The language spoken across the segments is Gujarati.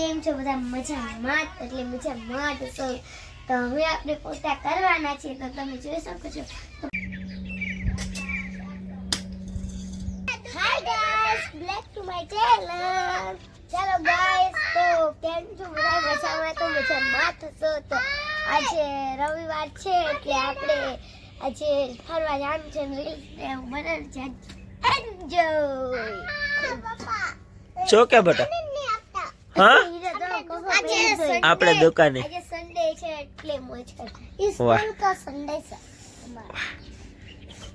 કેમ છો, બધા મજામાં જ? એટલે મજામાં જ તો હવે આપણે પોતા કરવાના છે તો તમે જોઈ શકો છો. Hi guys back to my channel ચાલો ગાઈસ તો કેમ છો બધા? મજામાં તો મજામાં થશો તો આજે રવિવાર છે, એટલે આપણે આજે ફરવા જવાનું છે રીલ્સ ને બનાવવાનું છે. એન્જોય જો કે બેટા? હા? આપણે દુકાને. સન્ડે છે એટલે મોજ કરી વાહ. સ્કૂલ કા સન્ડે છે.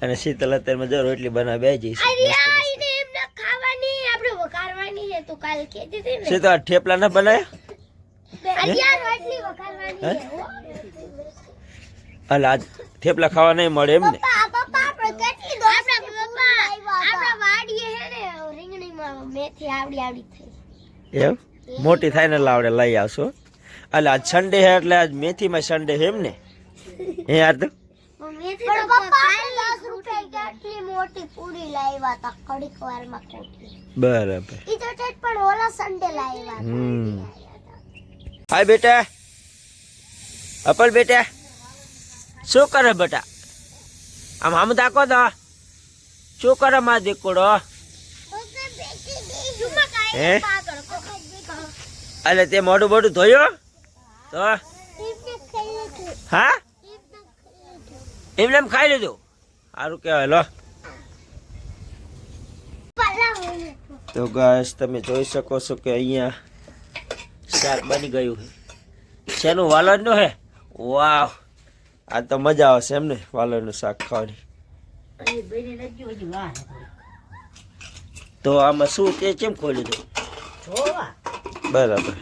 અને શીતલ અત્યારમાં જો રોટલી બનાવી બે જઈશ અરે આ એને એમને ખાવાની આપણે વઘારવાની છે તું કાલ કહેતી હતી ને. શીતલ આ થેપલા ના બનાવ્યા આજે આ રોટલી વઘારવાની હે? છે હો. અલા આજ થેપલા ખાવા નહીં મળે એમ ને પપ્પા પપ્પા આપણે કેટલી દોસ્ત આપણા પપ્પા આપણા વાડીએ હે ને રીંગણીમાં મેથી આવડી આવડી થઈ. એમ? મોટી થાય ને એટલે લઈ આવશો. એટલે આજ સન્ડે હે એટલે આજ મેથીમાં સન્ડે હે એમ ને? હે યાર તો? મેથી તો પપ્પા 10 રૂપિયા કેટલી મોટી પૂરી લાવ્યા હતા કડીક વારમાં કોટી બરાબર. ઈ તો ટેટ પણ ઓલા સન્ડે લાવ્યા હમ. હાય બેટા. અપલ બેટા. શું કરે બેટા? આમ આમ તાકો તો શું કરે મા દીકડો? હે? અલે તે મોઢું મોઢું ધોયો? તો? હા? એમને એમ ખાઈ લીધું? સારું કહેવાય, લો. તો ગાઈસ તમે જોઈ શકો છો કે અહીંયા શાક બની ગયું છે. શેનું? વાલરનું હે? વાવ. આ તો મજા આવશે એમને વાલરનું શાક ખાવાની. તો આમાં શું તે કેમ ખોલ્યું હતું બરાબર.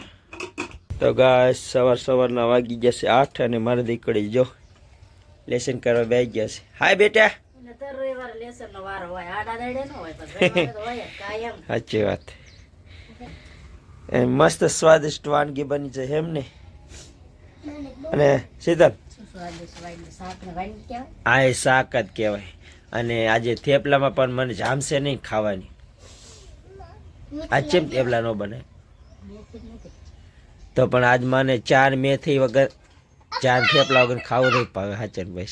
તો ગાય સવાર સવારના વાગી ગયા છે આઠ અને મારી દીકરી જો લેસન કરવા બે ગયા છે. હાય બેટા. સાચી વાત. એ મસ્ત સ્વાદિષ્ટ વાનગી બની છે એમ ને? અને શીતલ હા એ શાક જ કહેવાય. અને આજે થેપલામાં પણ મને જામશે નહીં ખાવાની. આ ચેમ થેપલા ન બને. તો પણ આજ મને ચાર મેથી વગર, ચાર થેપલા વગર ખાવું નહીં પાવે હાચર ભાઈ.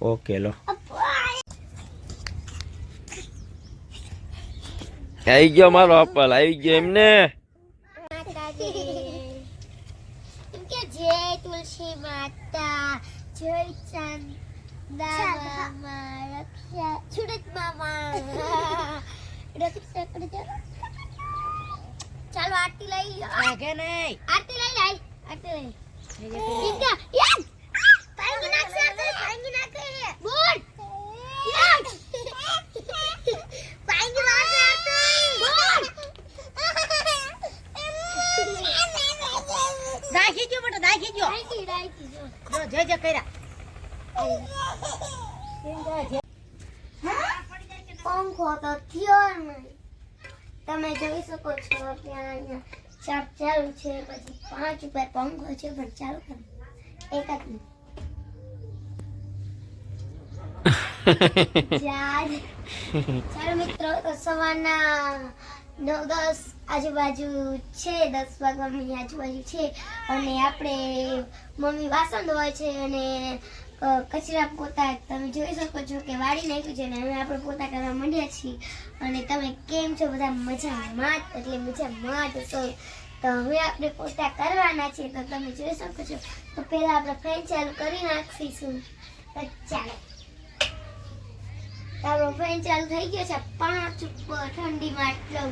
ઓકે, લો. આવી ગયો મારો અપલ આવી ગયો એમને. જય તુલસી માતા, જય ચંદા. ચાલો આરતી લઈ લો આરતી લઈ લઈ આરતી લઈ. યાર પાંગી નાખશે આરતી પાંગી નાખે બોલ યાર પાંગી નાખશે આરતી બોલ દાખી ગયો બેટા દાખી ગયો રાખી રાખી જો જો જય જય કર્યા તો થયો નહીં. તમે જોઈ શકો છો ત્યાં અહીંયા ચાપ ચાલુ છે પછી પાંચ ઉપર પંખો છે પણ ચાલુ કરે એક જ. ચાલો મિત્રો તો સવારના નવ દસ આજુબાજુ છે દસ વાગ્યાની આજુબાજુ છે અને આપણે મમ્મી વાસણ ધોવાય છે અને કચરા પોતા તમે જોઈ શકો છો કે વાળી નાખ્યું છે અને હવે આપણે પોતા કરવા માંડ્યા છીએ. અને તમે કેમ છો? બધા મજામાં? જ? એટલે મજામાં જ તો તો હવે આપણે પોતા કરવાના છે તો તમે જોઈ શકો છો. તો પહેલાં આપણે ફેન ચાલુ કરી નાખીશું. તો ચાલો. આપણો ફેન ચાલુ થઈ ગયો છે. પાંચ ઉપર ઠંડીમાં એટલો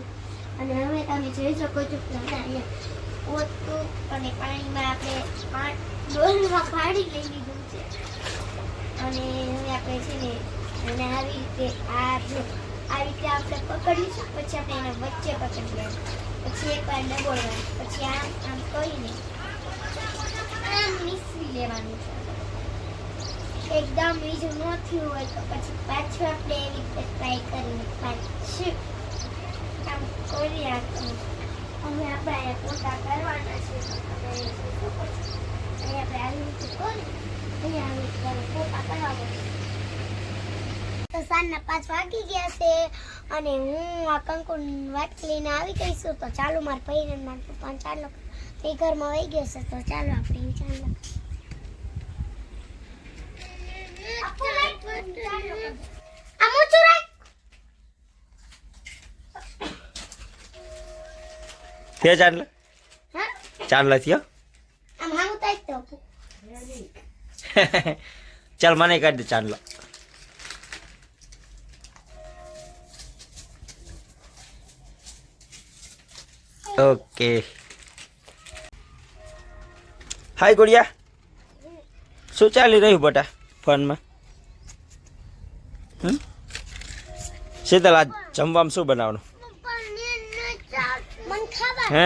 અને હવે તમે જોઈ શકો છો અહીંયા પોતું અને પાણીમાં આપણે ડોલમાં પાણી લઈ લીધું છે. અને હવે આપણે છે ને એને આવી રીતે આ જો આ રીતે આપણે પકડીશું, પછી આપણે એના વચ્ચે પકડી લેવાનું. પછી એકવાર ડબોળવાનું, પછી આમ આમ કરીને આમ મિસરી લેવાનું છે. એકદમ બીજું ન થયું હોય તો પછી પાછું આપણે એવી રીતે ટ્રાય કરીને પાછું આમ કરી આપવાનું હવે આપણે પોતા કરવાના છે. તો તમે જોઈ શકો છો. અહીંયા આપણે આવી રીતે કરી અહીંયા આવી રીતે પોતા કરવાના તો સાંજના પાંચ વાગી ગયા છે અને હું આ કંકુ વાટકી લઈને આવી ગઈ છું. તો ચાલો મારા ભાઈ ને મારા પપ્પા ચાલો. તે ઘરમાં વહી ગયો છે. તો ચાલો આપણે ચાલો. આ ઊંચું રાખ. થયો ચાંદલો? ચાંદલો થયો? ચાલ મને કાઢી દે ચાંદલો. ઓકે. હાય ગુડિયા. શું ચાલી રહ્યું બટા ફોનમાં? શીતલ આજ જમવામાં શું બનાવવાનું? હે?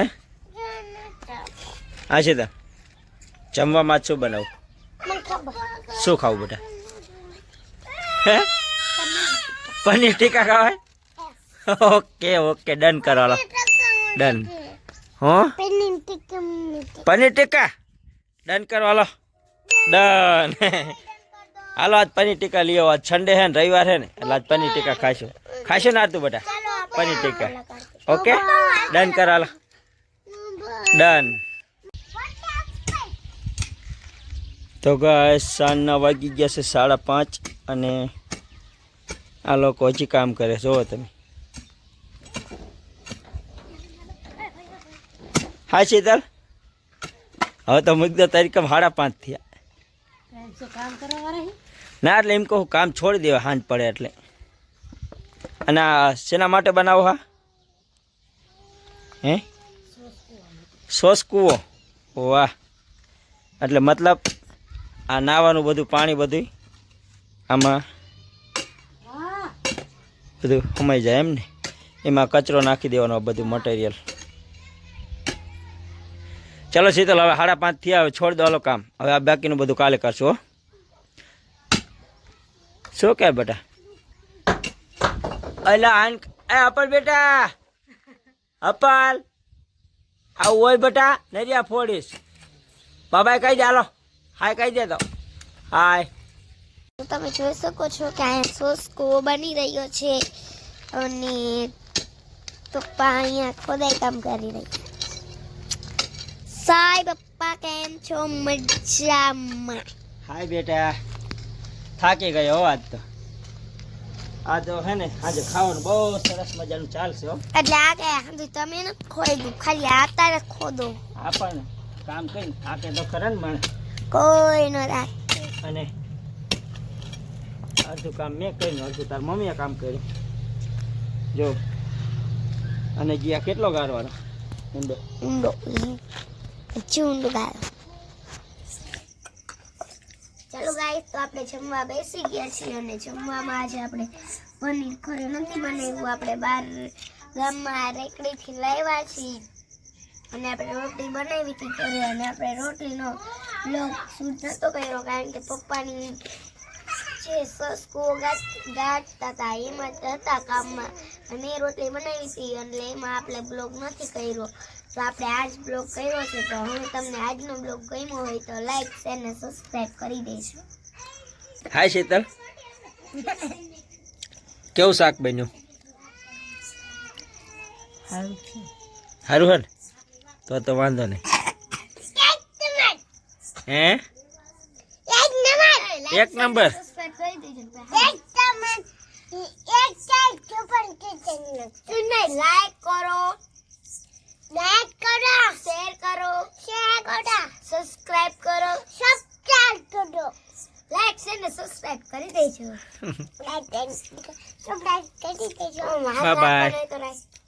હા શીતલ જમવામાં શું બનાવું? શું ખાવું બેટા? હે? પનીર ટીકા ખાવાય? ઓકે ઓકે, ડન કરો ડન. હો? પનીર ટીકા? ડન કરો હાલો ડન. હાલો, આજ પનીર ટીકા લઈ આજ સન્ડે હે ને, રવિવાર છે ને, એટલે આજ પનીર ટીકા ખાશું ખાશું ને આતું બેટા? પનીર ટીકા. ઓકે? ડન કરો હાલો ડન તો ગાય સાંજના વાગી ગયા છે સાડા પાંચ અને આ લોકો હજી કામ કરે જોવો તમે. હા, શીતલ? હવે તો મુદ્દો તારીખ સાડા પાંચ થયા? ના, એટલે એમ કહું, કામ છોડી દેવા સાંજ પડે એટલે. અને શેના માટે બનાવો હા? હે? સોસ કૂવો? વાહ. એટલે મતલબ આ નાવાનું બધું પાણી બધું આમાં બધું સમાઈ જાય એમ ને? એમાં કચરો નાખી દેવાનો બધું મટીરિયલ ચલો શીતલ, હવે સાડા પાંચ થયા, હવે છોડ દો કામ. હવે આ બાકીનું બધું કાલે કરશું શું કે બેટા? અલા આન એ અપલ બેટા. અપલ. આવું હોય બટા નરિયા ફોડીશ. બાબાએ કહી દે હાલો. હાય કહી દે તો. હાય. તમે જોઈ શકો છો કે અહીંયા સોસ કૂવો બની રહ્યો છે અને પપ્પા અહીંયા ખોદાઈ કામ કરી રહ્યા છે. સાય પપ્પા કેમ છો? મજામાં. હાય બેટા. થાકી ગયો હો આજ તો. આ હે ને આજે ખાવાનું બહુ સરસ મજાનું ચાલશે હો. એટલે આ કે હાંધું તમે નથી ખોદું ખાલી આ તારે ખોદો. આ પણ કામ કરીને થાકે તો ખરા ને મને કોઈ ન રાખ. અને અડધું કામ મેં કર્યું અડધું તાર મમ્મીએ કામ કર્યું. જો અને ગયા કેટલો ગાળવાનો? ઊંડો. ઊંડો. હજી ઊંડું ગાળો. ચાલો ગાઈસ તો આપણે જમવા બેસી ગયા છીએ અને જમવામાં આજે આપણે પનીર ઘરે નથી બનાવ્યું. આપણે બહાર ગામમાં રેકડીથી લાવ્યા છીએ. અને આપણે રોટલી બનાવી હતી ઘરે અને આપણે રોટલીનો લોક શૂટ નહોતો કર્યો કારણ કે પપ્પાની જે સસકો ગાંઠતા હતા એમાં જ હતા કામમાં. અને રોટલી બનાવી હતી એટલે એમાં આપણે બ્લોગ નથી કર્યો. તો આપણે આજ બ્લોગ કર્યો છે તો હું તમને આજનો બ્લોગ ગમ્યો હોય તો લાઈક શેર અને સબસ્ક્રાઇબ કરી દેજો. હાય શીતલ. કેવું શાક બન્યું? સારું છે. હે તો તો વાંધો નહીં. હે? એક નંબર. લાઈક કરો. લાઈક કરો શેર કરો શેર કરો સબસ્ક્રાઇબ કરો સબસ્ક્રાઇબ કરો. લાઈક છે ને સબસ્ક્રાઇબ કરી દેજો. લાઈક કરી દેજો. Bye like.